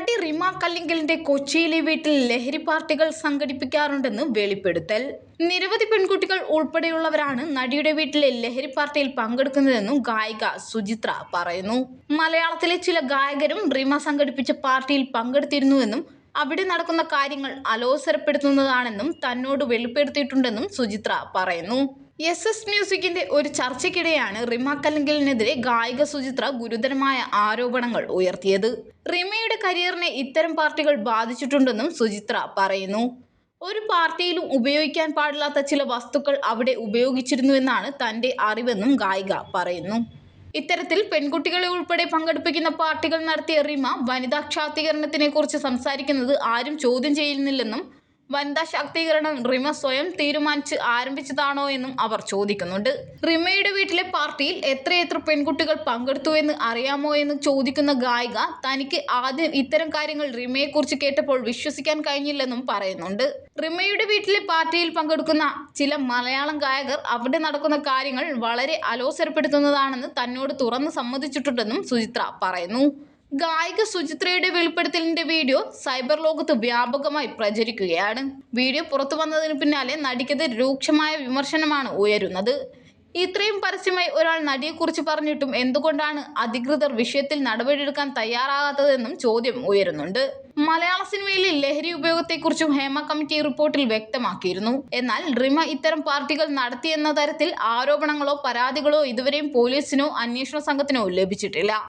നടി റിമ കല്ലിങ്കലിന്റെ കൊച്ചിയിലെ വീട്ടിൽ ലഹരി പാർട്ടികൾ സംഘടിപ്പിക്കാറുണ്ടെന്ന് വെളിപ്പെടുത്തൽ. നിരവധി പെൺകുട്ടികൾ ഉൾപ്പെടെയുള്ളവരാണ് നടിയുടെ വീട്ടിലെ ലഹരി പാർട്ടിയിൽ പങ്കെടുക്കുന്നതെന്നും ഗായിക സുചിത്ര പറയുന്നു. മലയാളത്തിലെ ചില ഗായകരും റിമ സംഘടിപ്പിച്ച പാർട്ടിയിൽ പങ്കെടുത്തിരുന്നുവെന്നും അവിടെ നടക്കുന്ന കാര്യങ്ങൾ അലോസരപ്പെടുത്തുന്നതാണെന്നും തന്നോട് വെളിപ്പെടുത്തിയിട്ടുണ്ടെന്നും സുചിത്ര പറയുന്നു. എസ് എസ് മ്യൂസിക്കിന്റെ ഒരു ചർച്ചയ്ക്കിടെയാണ് റിമ കലങ്കലിനെതിരെ ഗായിക സുചിത്ര ഗുരുതരമായ ആരോപണങ്ങൾ ഉയർത്തിയത്. റിമയുടെ കരിയറിനെ ഇത്തരം പാർട്ടികൾ ബാധിച്ചിട്ടുണ്ടെന്നും സുചിത്ര പറയുന്നു. ഒരു പാർട്ടിയിലും ഉപയോഗിക്കാൻ പാടില്ലാത്ത ചില വസ്തുക്കൾ അവിടെ ഉപയോഗിച്ചിരുന്നുവെന്നാണ് തന്റെ അറിവെന്നും ഗായിക പറയുന്നു. ഇത്തരത്തിൽ പെൺകുട്ടികളെ ഉൾപ്പെടെ പങ്കെടുപ്പിക്കുന്ന പാർട്ടികൾ നടത്തിയ റിമ വനിതാ ക്ഷാത്തീകരണത്തിനെ കുറിച്ച് സംസാരിക്കുന്നത് ആരും ചോദ്യം ചെയ്യുന്നില്ലെന്നും വനിതാ ശാക്തീകരണം റിമ സ്വയം തീരുമാനിച്ച് ആരംഭിച്ചതാണോ എന്നും അവർ ചോദിക്കുന്നുണ്ട്. റിമയുടെ വീട്ടിലെ പാർട്ടിയിൽ എത്രയെത്ര പെൺകുട്ടികൾ പങ്കെടുത്തു എന്ന് അറിയാമോ എന്ന് ചോദിക്കുന്ന ഗായിക തനിക്ക് ആദ്യം ഇത്തരം കാര്യങ്ങൾ റിമയെക്കുറിച്ച് കേട്ടപ്പോൾ വിശ്വസിക്കാൻ കഴിഞ്ഞില്ലെന്നും പറയുന്നുണ്ട്. റിമയുടെ വീട്ടിലെ പാർട്ടിയിൽ പങ്കെടുക്കുന്ന ചില മലയാളം ഗായകർ അവിടെ നടക്കുന്ന കാര്യങ്ങൾ വളരെ അലോസരപ്പെടുത്തുന്നതാണെന്ന് തന്നോട് തുറന്ന് സമ്മതിച്ചിട്ടുണ്ടെന്നും സുചിത്ര പറയുന്നു. ഗായിക സുചിത്രയുടെ വെളിപ്പെടുത്തലിന്റെ വീഡിയോ സൈബർ ലോകത്ത് വ്യാപകമായി പ്രചരിക്കുകയാണ്. വീഡിയോ പുറത്തു വന്നതിന് പിന്നാലെ നടിക്കത് രൂക്ഷമായ വിമർശനമാണ് ഉയരുന്നത്. ഇത്രയും പരസ്യമായി ഒരാൾ നടിയെക്കുറിച്ച് പറഞ്ഞിട്ടും എന്തുകൊണ്ടാണ് അധികൃതർ വിഷയത്തിൽ നടപടിയെടുക്കാൻ തയ്യാറാകാത്തതെന്നും ചോദ്യം ഉയരുന്നുണ്ട്. മലയാള സിനിമയിലെ ലഹരി ഉപയോഗത്തെക്കുറിച്ചും ഹേമ കമ്മിറ്റി റിപ്പോർട്ടിൽ വ്യക്തമാക്കിയിരുന്നു. എന്നാൽ റിമ ഇത്തരം പാർട്ടികൾ നടത്തിയെന്ന തരത്തിൽ ആരോപണങ്ങളോ പരാതികളോ ഇതുവരെയും പോലീസിനോ അന്വേഷണ സംഘത്തിനോ ലഭിച്ചിട്ടില്ല.